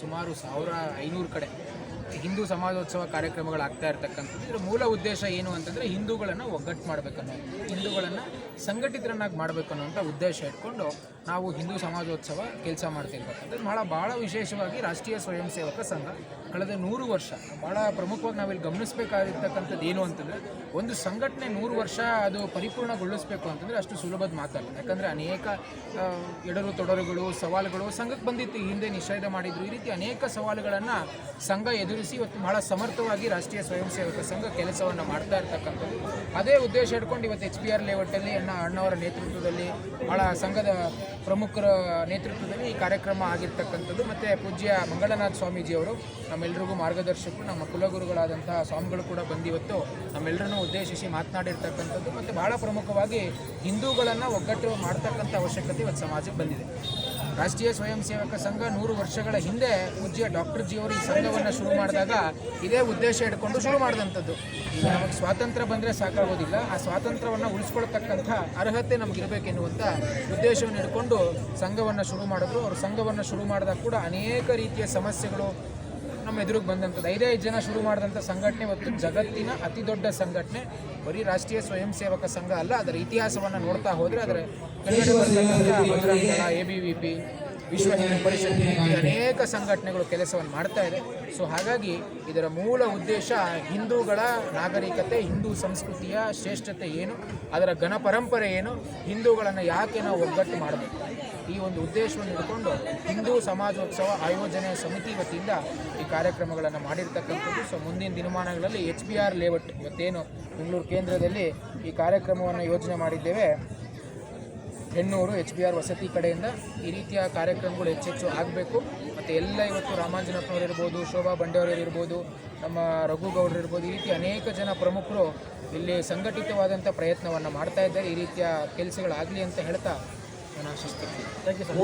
ಸುಮಾರು ಸಾವಿರ ಐನೂರು ಕಡೆ. ಹಿಂದೂ ಸಮಾಜೋತ್ಸವ ಕಾರ್ಯಕ್ರಮಗಳು ಆಗ್ತಾ ಇರ್ತಕ್ಕಂಥದ್ದು. ಇದರ ಮೂಲ ಉದ್ದೇಶ ಏನು ಅಂತಂದರೆ ಹಿಂದೂಗಳನ್ನು ಒಗ್ಗಟ್ಟು ಮಾಡಬೇಕನ್ನೋ, ಹಿಂದೂಗಳನ್ನು ಸಂಘಟಿತರನ್ನಾಗಿ ಮಾಡಬೇಕು ಅನ್ನೋಂಥ ಉದ್ದೇಶ ಇಟ್ಕೊಂಡು ನಾವು ಹಿಂದೂ ಸಮಾಜೋತ್ಸವ ಕೆಲಸ ಮಾಡ್ತಿರ್ಬೇಕಂದ್ರೆ ಭಾಳ ಭಾಳ ವಿಶೇಷವಾಗಿ ರಾಷ್ಟ್ರೀಯ ಸ್ವಯಂ ಸೇವಕ ಸಂಘ ಕಳೆದ ನೂರು ವರ್ಷ ಭಾಳ ಪ್ರಮುಖವಾಗಿ ನಾವಿಲ್ಲಿ ಗಮನಿಸಬೇಕಾಗಿರ್ತಕ್ಕಂಥದ್ದು ಏನು ಅಂತಂದರೆ, ಒಂದು ಸಂಘಟನೆ ನೂರು ವರ್ಷ ಅದು ಪರಿಪೂರ್ಣಗೊಳಿಸಬೇಕು ಅಂತಂದರೆ ಅಷ್ಟು ಸುಲಭದ ಮಾತಲ್ಲ. ಯಾಕಂದರೆ ಅನೇಕ ಎಡರು ತೊಡರುಗಳು, ಸವಾಲುಗಳು ಸಂಘಕ್ಕೆ ಬಂದಿತ್ತು. ಹಿಂದೆ ನಿಷೇಧ ಮಾಡಿದ್ರು. ಈ ರೀತಿ ಅನೇಕ ಸವಾಲುಗಳನ್ನು ಸಂಘ ಎದುರಿಸಿ ಇವತ್ತು ಬಹಳ ಸಮರ್ಥವಾಗಿ ರಾಷ್ಟ್ರೀಯ ಸ್ವಯಂ ಸೇವಕ ಸಂಘ ಕೆಲಸವನ್ನು ಮಾಡ್ತಾ ಇರ್ತಕ್ಕಂಥದ್ದು. ಅದೇ ಉದ್ದೇಶ ಇಟ್ಕೊಂಡು ಇವತ್ತು ಎಚ್ ಪಿ ಆರ್ ಲೇಔಟಲ್ಲಿ ಅಣ್ಣ ಅಣ್ಣವರ ನೇತೃತ್ವದಲ್ಲಿ ಬಹಳ ಸಂಘದ ಪ್ರಮುಖರ ನೇತೃತ್ವದಲ್ಲಿ ಈ ಕಾರ್ಯಕ್ರಮ ಆಗಿರ್ತಕ್ಕಂಥದ್ದು. ಮತ್ತು ಪೂಜ್ಯ ಮಂಗಳನಾಥ್ ಸ್ವಾಮೀಜಿಯವರು ನಮ್ಮೆಲ್ಲರಿಗೂ ಮಾರ್ಗದರ್ಶಕರು, ನಮ್ಮ ಕುಲಗುರುಗಳಾದಂತಹ ಸ್ವಾಮಿಗಳು ಕೂಡ ಬಂದಿವತ್ತು ನಮ್ಮೆಲ್ಲರನ್ನೂ ಉದ್ದೇಶಿಸಿ ಮಾತನಾಡಿರ್ತಕ್ಕಂಥದ್ದು. ಮತ್ತು ಬಹಳ ಪ್ರಮುಖವಾಗಿ ಹಿಂದೂಗಳನ್ನು ಒಗ್ಗಟ್ಟು ಮಾಡ್ತಕ್ಕಂಥ ಅವಶ್ಯಕತೆ ಇವತ್ತು ಸಮಾಜಕ್ಕೆ ಬಂದಿದೆ. ರಾಷ್ಟ್ರೀಯ ಸ್ವಯಂ ಸೇವಕ ಸಂಘ ನೂರು ವರ್ಷಗಳ ಹಿಂದೆ ಪೂಜ್ಯ ಡಾಕ್ಟರ್ ಜಿಯವರು ಈ ಸಂಘವನ್ನು ಶುರು ಮಾಡಿದಾಗ ಇದೇ ಉದ್ದೇಶ ಇಟ್ಕೊಂಡು ಶುರು ಮಾಡಿದಂಥದ್ದು. ಈಗ ನಮಗೆ ಸ್ವಾತಂತ್ರ್ಯ ಬಂದರೆ ಸಾಕಾಗೋದಿಲ್ಲ. ಆ ಸ್ವಾತಂತ್ರ್ಯವನ್ನು ಉಳಿಸ್ಕೊಳ್ತಕ್ಕಂಥ ಅರ್ಹತೆ ನಮಗಿರಬೇಕೆನ್ನುವಂಥ ಉದ್ದೇಶವನ್ನು ಇಟ್ಕೊಂಡು ಸಂಘವನ್ನು ಶುರು ಮಾಡಿದ್ರು. ಅವರು ಸಂಘವನ್ನು ಶುರು ಮಾಡಿದಾಗ ಕೂಡ ಅನೇಕ ರೀತಿಯ ಸಮಸ್ಯೆಗಳು ನಮ್ಮ ಎದುರಿಗೆ ಬಂದಂಥದ್ದು ಐದೇ ಐದು ಜನ ಶುರು ಮಾಡಿದಂಥ ಸಂಘಟನೆ ಇವತ್ತು ಜಗತ್ತಿನ ಅತಿ ದೊಡ್ಡ ಸಂಘಟನೆ. ಬರೀ ರಾಷ್ಟ್ರೀಯ ಸ್ವಯಂ ಸೇವಕ ಸಂಘ ಅಲ್ಲ, ಅದರ ಇತಿಹಾಸವನ್ನು ನೋಡ್ತಾ ಹೋದರೆ ಅದರ ಎ ಬಿ ವಿ ಪಿ ವಿಶ್ವ ಹಿಂದೂ ಪರಿಷತ್ ಈ ಅನೇಕ ಸಂಘಟನೆಗಳು ಕೆಲಸವನ್ನು ಮಾಡ್ತಾ ಇದೆ. ಸೊ ಹಾಗಾಗಿ ಇದರ ಮೂಲ ಉದ್ದೇಶ ಹಿಂದೂಗಳ ನಾಗರಿಕತೆ ಹಿಂದೂ ಸಂಸ್ಕೃತಿಯ ಶ್ರೇಷ್ಠತೆ ಏನು ಅದರ ಘನ ಪರಂಪರೆ ಏನು ಹಿಂದೂಗಳನ್ನು ಯಾಕೆ ನಾವು ಒಗ್ಗಟ್ಟು ಮಾಡಬೇಕು? ಈ ಒಂದು ಉದ್ದೇಶವನ್ನು ಇಟ್ಕೊಂಡು ಹಿಂದೂ ಸಮಾಜೋತ್ಸವ ಆಯೋಜನೆ ಸಮಿತಿ ವತಿಯಿಂದ ಈ ಕಾರ್ಯಕ್ರಮಗಳನ್ನು ಮಾಡಿರ್ತಕ್ಕಂಥದ್ದು. ಸೊ ಮುಂದಿನ ದಿನಮಾನಗಳಲ್ಲಿ ಎಚ್ ಬಿ ಆರ್ ಲೇಔಟ್ ಇವತ್ತೇನು ಬೆಂಗಳೂರು ಕೇಂದ್ರದಲ್ಲಿ ಈ ಕಾರ್ಯಕ್ರಮವನ್ನು ಯೋಜನೆ ಮಾಡಿದ್ದೇವೆ. ಹೆಣ್ಣೂರು ಎಚ್ ಬಿ ಆರ್ ವಸತಿ ಕಡೆಯಿಂದ ಈ ರೀತಿಯ ಕಾರ್ಯಕ್ರಮಗಳು ಹೆಚ್ಚೆಚ್ಚು ಆಗಬೇಕು. ಮತ್ತು ಎಲ್ಲ ಇವತ್ತು ರಾಮಾಂಜನಪ್ಪನವರಿರ್ಬೋದು ಶೋಭಾ ಬಂಡೆಯವರು ಇರ್ಬೋದು, ನಮ್ಮ ರಘುಗೌಡರು ಇರ್ಬೋದು, ಈ ರೀತಿ ಅನೇಕ ಜನ ಪ್ರಮುಖರು ಇಲ್ಲಿ ಸಂಘಟಿತವಾದಂಥ ಪ್ರಯತ್ನವನ್ನು ಮಾಡ್ತಾ ಇದ್ದಾರೆ. ಈ ರೀತಿಯ ಕೆಲಸಗಳಾಗಲಿ ಅಂತ ಹೇಳ್ತಾ ನಾನು ಆಶಿಸ್ತೀನಿ. Thank you sir